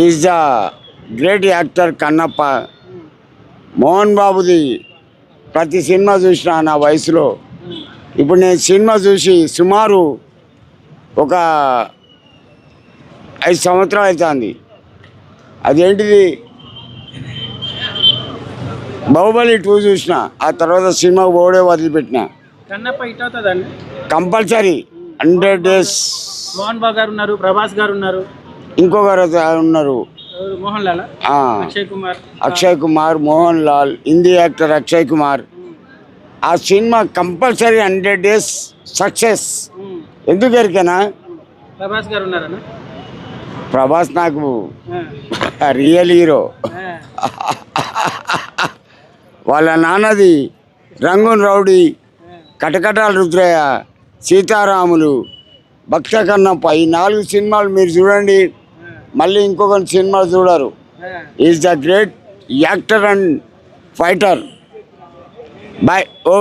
Is the great actor Kannappa Mohan బాబుది ప్రతి cinema చూసిన నా వయసులో. ఇప్పుడు నేను సినిమా చూసి సుమారు ఒక ఐదు సంవత్సరాలు అవుతుంది అదేంటిది? బాహుబలి టూ చూసిన ఆ తర్వాత సినిమా ఓడే వదిలిపెట్టిన. Compulsory. Hundred days. Mohan Babu garu ఉన్నారు ప్రభాస్ గారు ఉన్నారు. ఇంకొకరు ఉన్నారు. అక్షయ్ కుమార్. మోహన్ లాల్ హిందీ యాక్టర్ అక్షయ్ కుమార్. ఆ cinema compulsory hundred days success. ఎందుకు ఎరికేనా ప్రభాస్ గారు ప్రభాస్ నాకు. Real hero. వాళ్ళ నాన్నది రంగున్ రౌడీ కటకటాల రుద్రయ్య సీతారాములు భక్త కన్నప్ప ఈ నాలుగు సినిమాలు మీరు చూడండి. మళ్ళీ ఇంకొక సినిమా చూడరు. Is the great actor and fighter bye oh